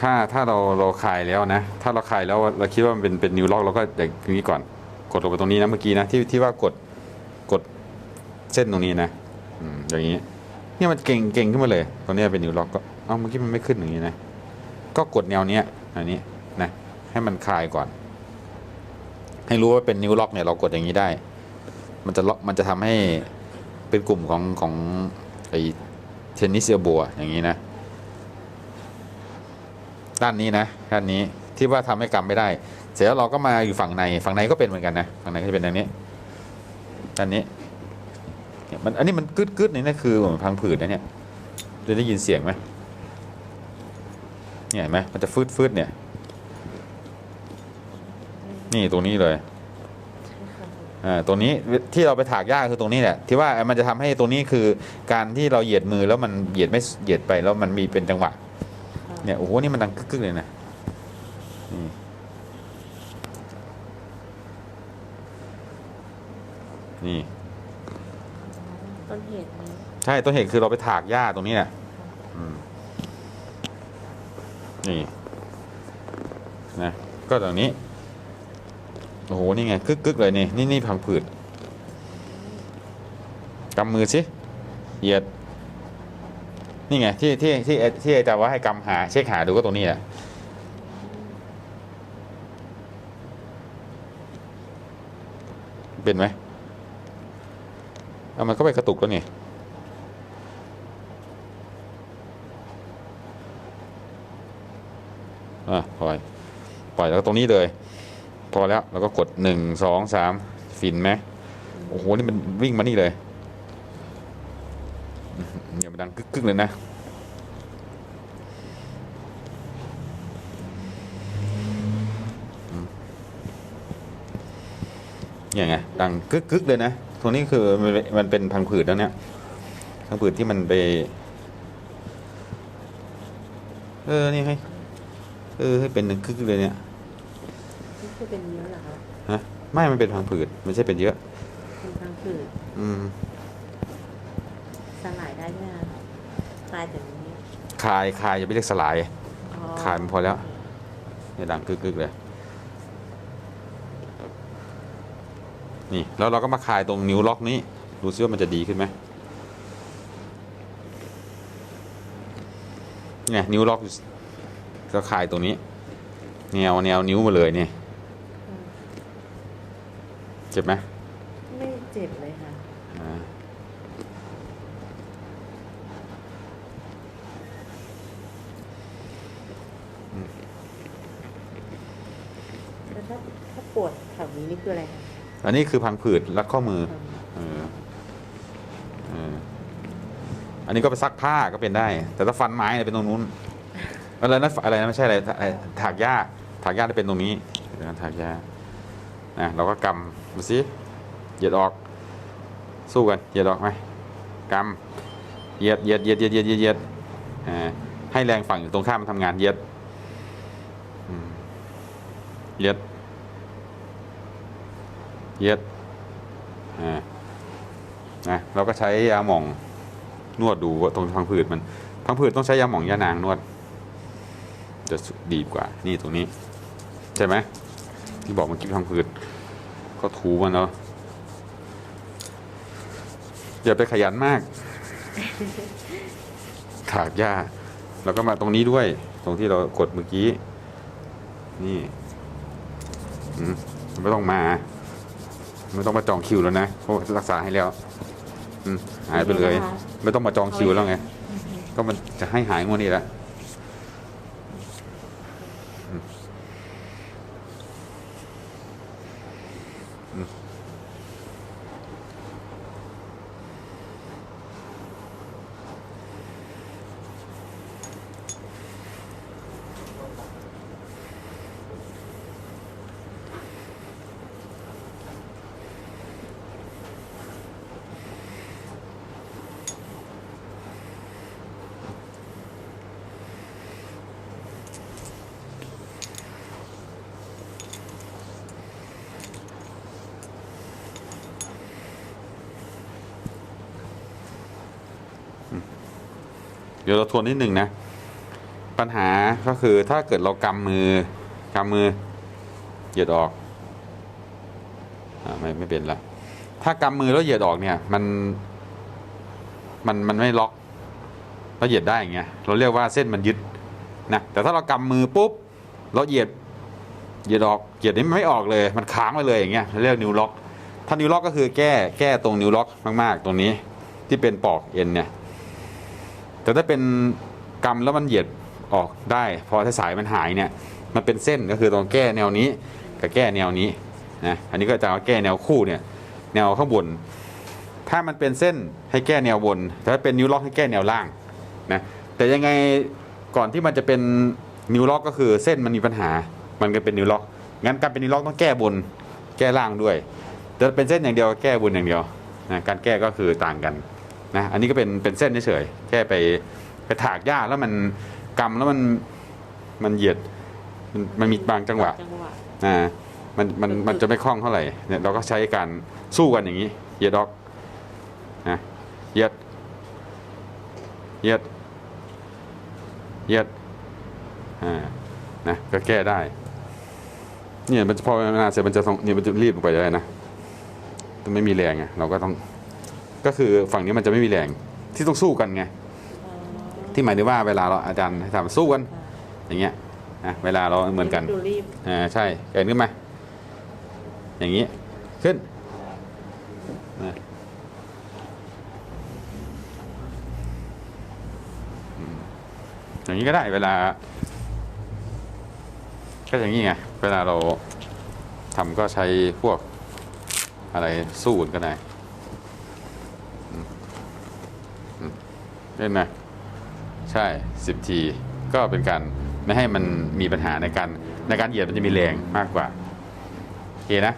ถ้าถ้าเราเราคลายแล้วนะ ถ้าเราคลายแล้วเราคิดว่ามันเป็นเป็นนิวล็อกเราก็อย่างนี้ก่อน กดลงไปตรงนี้นะเมื่อกี้นะที่ที่ว่ากดกดเส้นตรงนี้นะอย่างนี้เนี่ยมันเก่งเก่งขึ้นมาเลยตรงนี้เป็นนิวล็อกก็เอ้าเมื่อกี้มันไม่ขึ้นอย่างนี้นะก็กดแนวเนี้ยอันนี้นะให้มันคลายก่อน ให้รู้ว่าเป็นนิวล็อกเนี่ยเรากดอย่างนี้ได้ มันจะล็อกมันจะทำให้เป็นกลุ่มของของไอเทนนิสเอลโบอย่างนี้นะ ด้านนี้นะด้านนี้ที่ว่าทำให้กำไม่ได้ เสร็จแล้วเราก็มาอยู่ฝั่งในฝั่งในก็เป็นเหมือนกันนะฝั่งในก็จะเป็นอย่างนี้ด้านนี้เนี่ยมันอันนี้มันกึดกึดนี่นะคือเหมือนพังผืดนะเนี่ยจะได้ยินเสียงไหมเนี่ยเห็นไหมมันจะฟืดฟืดเนี่ย นี่ตรงนี้เลยอ่าตรงนี้ที่เราไปถากหญ้าคือตรงนี้แหละที่ว่ามันจะทำให้ตรงนี้คือการที่เราเหยียดมือแล้วมันเหยียดไม่เหยียดไปแล้วมันมีเป็นจังหวะ เนี่ยโอ้โหนี่มันดังกึกๆเลยนะนี่นี่ ต้นเหตุนี้ใช่ต้นเหตุคือเราไปถากหญ้าตรงนี้แหละอืมนี่นะก็ตรงนี้ โอ้โห นี่ไงกึกๆเลยนี่ นี่นี่พังผืดกำมือสิเหยียด นี่ไงที่ที่ที่ที่อาจารย์ว่าให้กำหาเช็คหาดูก็ตรงนี้แหละเป็นไหมเอามันก็ไปกระตุกแล้วนี่อะปล่อยปล่อยแล้วก็ตรงนี้เลย พอแล้วแล้วก็กดหนึ่งสองสามฟินไหมโอ้โห นี่มันวิ่งมานี่เลย เนี่ยมันดังกึกๆเลยนะเนี่ยไงดังกึกกึกเลยนะตรงนี้คือมันเป็นมันเป็นพังผืดแล้วเนี่ยพังผืดที่มันไป เออ นี่ให้ เออ ให้เป็นกึกกึกเลยเนี่ยนี่คือเป็นเนื้อเหรอคะฮะ ไม่ มันเป็นพังผืดไม่ใช่เป็นเยอะ เป็นทางผืด อืม สลายได้ไหมคะคลายจากนี้คลายคลายอย่าไปเรียกสลาย อ๋อคลายมันพอแล้วเนี่ยดังกึกกึกเลย นี่แล้วเราก็มาคลายตรงนิ้วล็อกนี้ ดูซิว่ามันจะดีขึ้นไหมเนี่ยนิ้วล็อกอยู่ก็คลายตรงนี้ แนวแนวนิ้วมาเลยเนี่ยอืมเจ็บไหมไม่เจ็บเลยค่ะ อ่า แล้วถ้าถ้า ปวดแถวนี้นี่คืออะไรคะอันนี้คือพังผืดรัดข้อมืออืมเออเอออันนี้ก็ไปซักผ้าก็เป็นได้ แต่ถ้าฟันไม้เนี่ยเป็นตรงนู้นอะไรนะอะไรนะไม่ใช่อะไรไอ้ถากหญ้าถากหญ้าจะเป็นตรงนี้เดี๋ยวนะถากหญ้านะเราก็กำดูสิเหยียดออกสู้กันเหยียดออกไหมกำเหยียดเหยียดเหยียดเหยียดเหยียดเหยียดเหยียดอ่าให้แรงฝั่งอยู่ตรงข้ามมันทำงานเหยียดอืมเหยียด เยียดอ่านะเราก็ใช้ยาหม่องนวดดูว่าตรงพังผืดมันพังผืดต้องใช้ยาหม่องยานางนวด จะดีกว่านี่ตรงนี้ ใช่ไหมที่บอกมื่อกี้พังผืดก็ถูมันเนาะอย่าไปขยันมากถากหญ้าแล้วก็มาตรงนี้ด้วย ตรงที่เรากดเมื่อกี้ นี่ไม่ต้องมา ไม่ต้องมาจองคิวแล้วนะเพราะรักษาให้แล้วอืมหายไปเลย ไม่ต้องมาจองคิวแล้วไง ก็มันจะให้หายงวดนี้แหละ ดี๋ยวเราทวนนิดหนึ่งนะ ปัญหาก็คือถ้าเกิดเรากำมือกำมือเหยียดออกอ่าไม่ไม่เป็นละถ้ากำมือแล้วเหยียดออกเนี่ย มัน มันมันไม่ล็อกเราเหยียดได้อย่างเงี้ยเราเรียกว่าเส้นมันยึดนะแต่ถ้าเรากำมือปุ๊บเราเหยียดเหยียดออกเหยียดนี้มันไม่ออกเลย มันค้างไปเลยอย่างเงี้ยเรียกนิวล็อกถ้านิวล็อกก็คือแก้แก้ตรงนิวล็อกมาก ๆ ตรงนี้ที่เป็นปอกเอ็นเนี่ย แต่ถ้าเป็นกำแล้วมันเหยียดออกได้ พอถ้าสายมันหายเนี่ยมันเป็นเส้นก็คือตรงแก้แนวนี้กับแก้แนวนี้นะอันนี้ก็จะเอาแก้แนวคู่เนี่ยแนวข้างบน ถ้ามันเป็นเส้นให้แก้แนวบนแต่ถ้าเป็นนิ้วล็อกให้แก้แนวล่างนะแต่ยังไงก่อนที่มันจะเป็นนิ้วล็อกก็คือเส้นมันมีปัญหา มันก็เป็นนิ้วล็อกงั้นการเป็นนิ้วล็อกต้องแก้บนแก้ล่างด้วยแต่เป็นเส้นอย่างเดียวแก้บนอย่างเดียวนะการแก้ก็คือต่างกัน นะอันนี้ก็เป็นเป็นเส้นเฉยๆแค่ไปไปถากหญ้าแล้วมันกำแล้วมันมันเหยียดมันมันมีบางจังหวะจังหวะอ่ามันมันมันจะไม่คล่องเท่าไหร่เนี่ยเราก็ใช้การสู้กันอย่างนี้เหยียดออกนะเหยียดเหยียดเหยียดอ่านะก็แก้ได้เนี่ยมันพอเวลาเสร็จมันจะต้องเนี่ยมันจะรีบลงไปได้นะมันไม่มีแรงไงเราก็ต้อง ก็คือฝั่งนี้มันจะไม่มีแรงที่ต้องสู้กันไงอ๋อที่หมายถึงว่าเวลาเราอาจารย์ให้ทำสู้กันค่ะอย่างเงี้ยนะเวลาเราเหมือนกันดูรีบอ่าใช่เกินขึ้นมาอย่างนี้ขึ้นนะอืมอย่างนี้ก็ได้เวลา ก็อย่างนี้ไงเวลาเราทำก็ใช้พวกอะไรสู้กันก็ได้อืมอืม เล่นไหมใช่สิบที ก็เป็นการไม่ให้มันมีปัญหาในการในการเหยียดมันจะมีแรงมากกว่า โอเคนะ